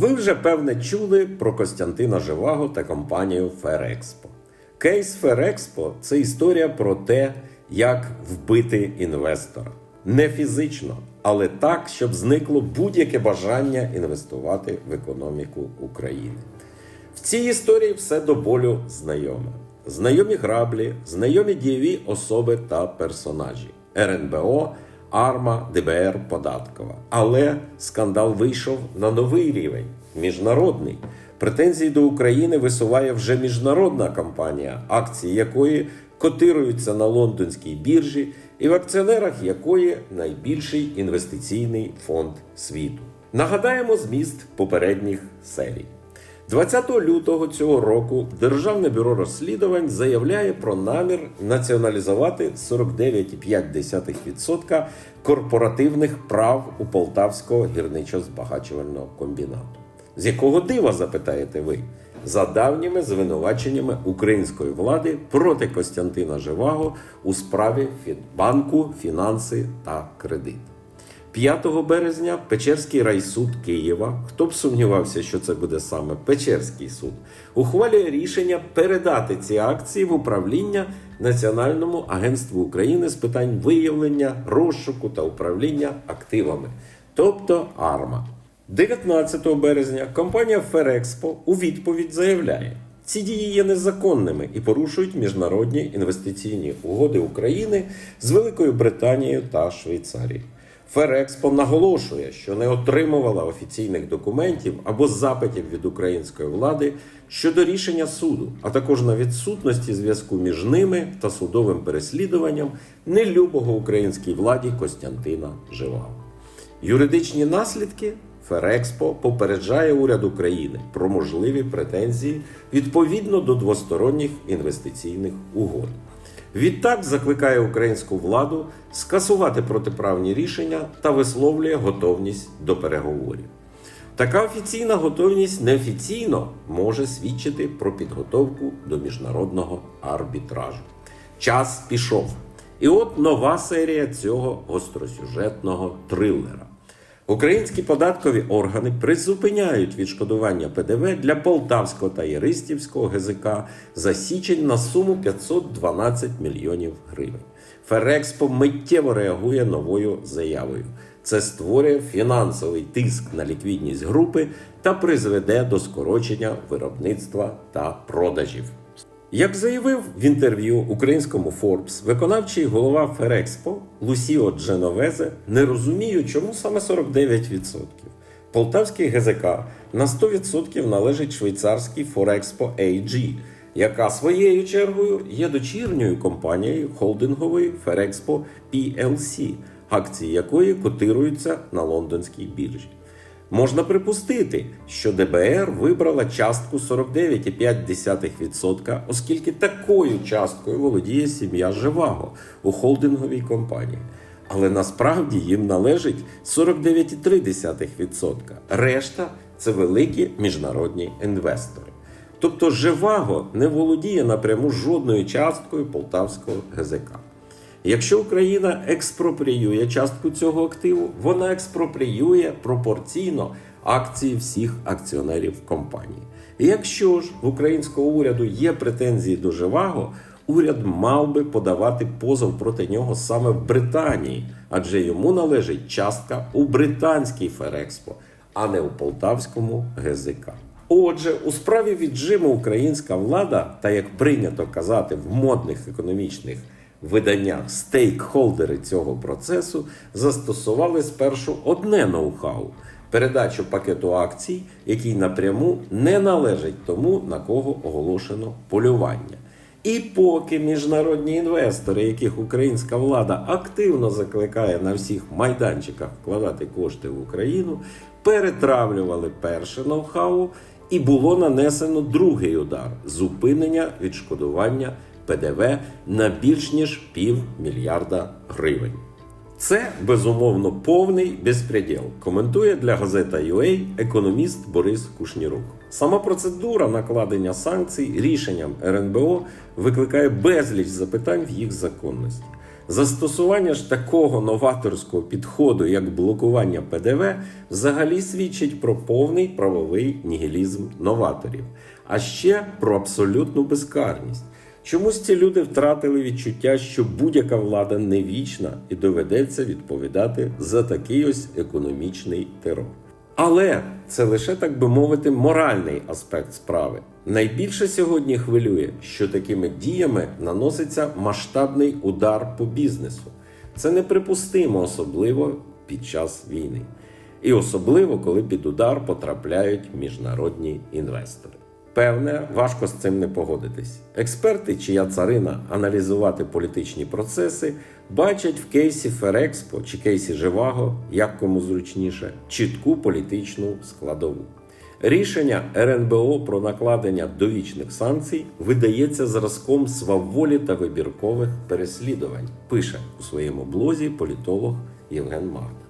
Ви вже певне чули про Костянтина Живаго та компанію Ферекспо. Кейс Ферекспо це історія про те, як вбити інвестора. Не фізично, але так, щоб зникло будь-яке бажання інвестувати в економіку України. В цій історії все до болю знайоме. Знайомі граблі, знайомі дієві особи та персонажі РНБО, Арма, ДБР, Податкова. Але скандал вийшов на новий рівень міжнародний. Претензії до України висуває вже міжнародна компанія, акції якої котируються на лондонській біржі, і в акціонерах якої найбільший інвестиційний фонд світу. Нагадаємо зміст попередніх серій. 20 лютого цього року Державне бюро розслідувань заявляє про намір націоналізувати 49,5% корпоративних прав у Полтавського гірничо-збагачувального комбінату. З якого дива запитаєте ви? За давніми звинуваченнями української влади проти Костянтина Живаго у справі Фінбанку, фінанси та кредит. 5 березня Печерський райсуд Києва, хто б сумнівався, що це буде саме Печерський суд, ухвалює рішення передати ці акції в управління Національному агентству України з питань виявлення, розшуку та управління активами, тобто АРМА. 19 березня компанія Ферекспо у відповідь заявляє, ці дії є незаконними і порушують міжнародні інвестиційні угоди України з Великою Британією та Швейцарією. Ферекспо наголошує, що не отримувала офіційних документів або запитів від української влади щодо рішення суду, а також на відсутності зв'язку між ними та судовим переслідуванням нелюбого українській владі Костянтина Живаго. Юридичні наслідки Ферекспо попереджає уряд України про можливі претензії відповідно до двосторонніх інвестиційних угод. Відтак закликає українську владу скасувати протиправні рішення та висловлює готовність до переговорів. Така офіційна готовність неофіційно може свідчити про підготовку до міжнародного арбітражу. Час пішов. І от нова серія цього гостросюжетного трилера. Українські податкові органи призупиняють відшкодування ПДВ для Полтавського та Єристівського ГЗК за січень на суму 512 мільйонів гривень. Ферекспо миттєво реагує новою заявою. Це створює фінансовий тиск на ліквідність групи та призведе до скорочення виробництва та продажів. Як заявив в інтерв'ю українському Forbes, виконавчий голова Ферекспо Лусіо Дженовезе не розуміє, чому саме 49%. Полтавський ГЗК на 100% належить швейцарській Форекспо AG, яка своєю чергою є дочірньою компанією холдингової Ферекспо PLC, акції якої котируються на лондонській біржі. Можна припустити, що ДБР вибрала частку 49,5%, оскільки такою часткою володіє сім'я Живаго у холдинговій компанії. Але насправді їм належить 49,3%. Решта це великі міжнародні інвестори. Тобто Живаго не володіє напряму жодною часткою полтавського ГЗК. Якщо Україна експропріює частку цього активу, вона експропріює пропорційно акції всіх акціонерів компанії. І якщо ж в українського уряду є претензії до Живаго, уряд мав би подавати позов проти нього саме в Британії, адже йому належить частка у британській Ферекспо, а не у полтавському ГЗК. Отже, у справі віджиму українська влада, та як прийнято казати в модних економічних виданнях стейкхолдери цього процесу застосували спершу одне ноу-хау передачу пакету акцій, який напряму не належить тому, на кого оголошено полювання. І поки міжнародні інвестори, яких українська влада активно закликає на всіх майданчиках вкладати кошти в Україну, перетравлювали перше ноу-хау, і було нанесено другий удар зупинення відшкодування ПДВ на більш ніж пів мільярда гривень. Це безумовно повний безпреділ, коментує для газета UA економіст Борис Кушнірук. Сама процедура накладення санкцій рішенням РНБО викликає безліч запитань в їх законності. Застосування ж такого новаторського підходу, як блокування ПДВ, взагалі свідчить про повний правовий нігілізм новаторів, а ще про абсолютну безкарність. Чомусь ці люди втратили відчуття, що будь-яка влада не вічна і доведеться відповідати за такий ось економічний терор. Але це лише так би мовити моральний аспект справи. Найбільше сьогодні хвилює, що такими діями наноситься масштабний удар по бізнесу. Це неприпустимо, особливо під час війни, і особливо коли під удар потрапляють міжнародні інвестори. Певне, важко з цим не погодитись. Експерти, чия царина аналізувати політичні процеси, бачать в кейсі Ферекспо чи кейсі Живаго, як кому зручніше, чітку політичну складову. Рішення РНБО про накладення довічних санкцій видається зразком сваволі та вибіркових переслідувань, пише у своєму блозі політолог Євген Марта.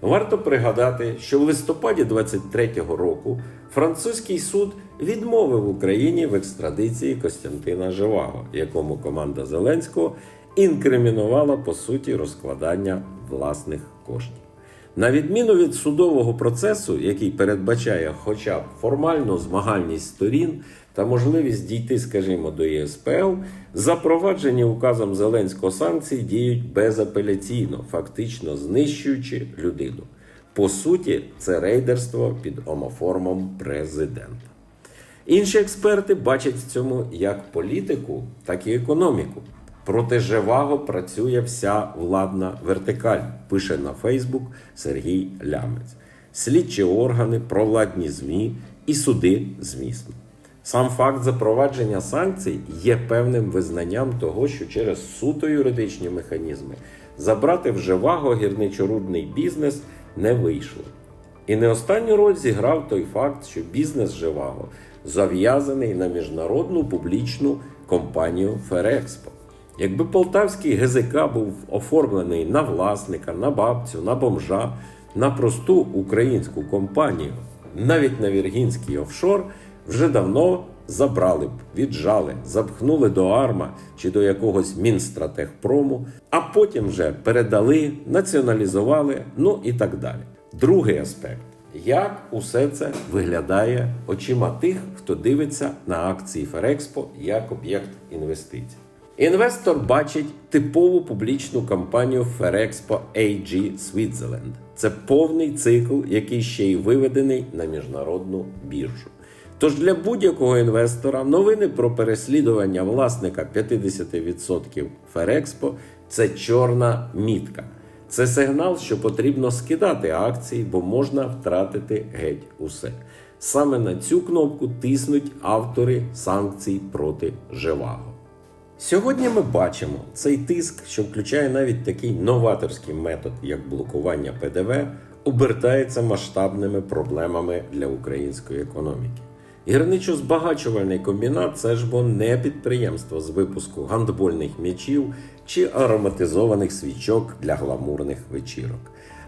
Варто пригадати, що в листопаді 23-го року французький суд відмовив Україні в екстрадиції Костянтина Живаго, якому команда Зеленського інкримінувала по суті розкладання власних коштів. На відміну від судового процесу, який передбачає хоча б формальну змагальність сторін та можливість дійти, скажімо, до ЄСПЛ, запроваджені указом Зеленського санкції діють безапеляційно, фактично знищуючи людину. По суті, це рейдерство під омоформом президента. Інші експерти бачать в цьому як політику, так і економіку. Проти Живаго працює вся владна вертикаль, пише на Фейсбук Сергій Лямець. Слідчі органи, провладні ЗМІ і суди, звісно. Сам факт запровадження санкцій є певним визнанням того, що через суто юридичні механізми забрати в Живаго гірничорудний бізнес не вийшло. І не останню роль зіграв той факт, що бізнес Живаго зав'язаний на міжнародну публічну компанію Ферекспо. Якби полтавський ГЗК був оформлений на власника, на бабцю, на бомжа, на просту українську компанію, навіть на Віргінський офшор, вже давно забрали б, віджали, запхнули до Арма чи до якогось Мінстратехпрому, а потім вже передали, націоналізували, ну і так далі. Другий аспект. Як усе це виглядає очима тих, хто дивиться на акції Ферекспо як об'єкт інвестицій? Інвестор бачить типову публічну кампанію Ferexpo AG Switzerland. Це повний цикл, який ще й виведений на міжнародну біржу. Тож для будь-якого інвестора новини про переслідування власника 50% Ferexpo – це чорна мітка. Це сигнал, що потрібно скидати акції, бо можна втратити геть усе. Саме на цю кнопку тиснуть автори санкцій проти Живаго. Сьогодні ми бачимо цей тиск, що включає навіть такий новаторський метод, як блокування ПДВ, обертається масштабними проблемами для української економіки. Гірничо-збагачувальний комбінат це ж бо не підприємство з випуску гандбольних м'ячів чи ароматизованих свічок для гламурних вечірок,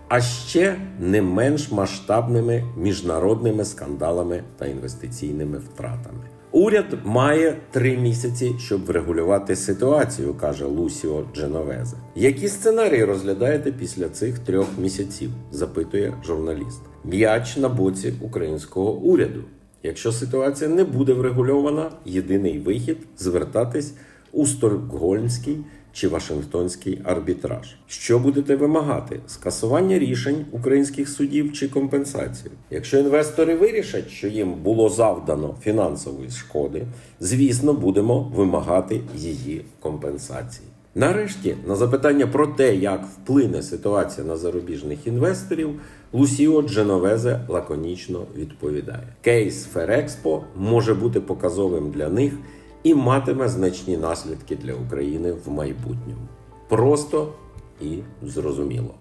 а ще не менш масштабними міжнародними скандалами та інвестиційними втратами. Уряд має три місяці, щоб врегулювати ситуацію, каже Лусіо Дженовезе. Які сценарії розглядаєте після цих трьох місяців? запитує журналіст. М'яч на боці українського уряду. Якщо ситуація не буде врегульована, єдиний вихід звертатись у Стокгольмський чи Вашингтонський арбітраж. Що будете вимагати? Скасування рішень українських судів чи компенсацію? Якщо інвестори вирішать, що їм було завдано фінансової шкоди, звісно, будемо вимагати її компенсації. Нарешті, на запитання про те, як вплине ситуація на зарубіжних інвесторів, Лусіо Дженовезе лаконічно відповідає: Кейс Ферекспо може бути показовим для них і матиме значні наслідки для України в майбутньому. Просто і зрозуміло.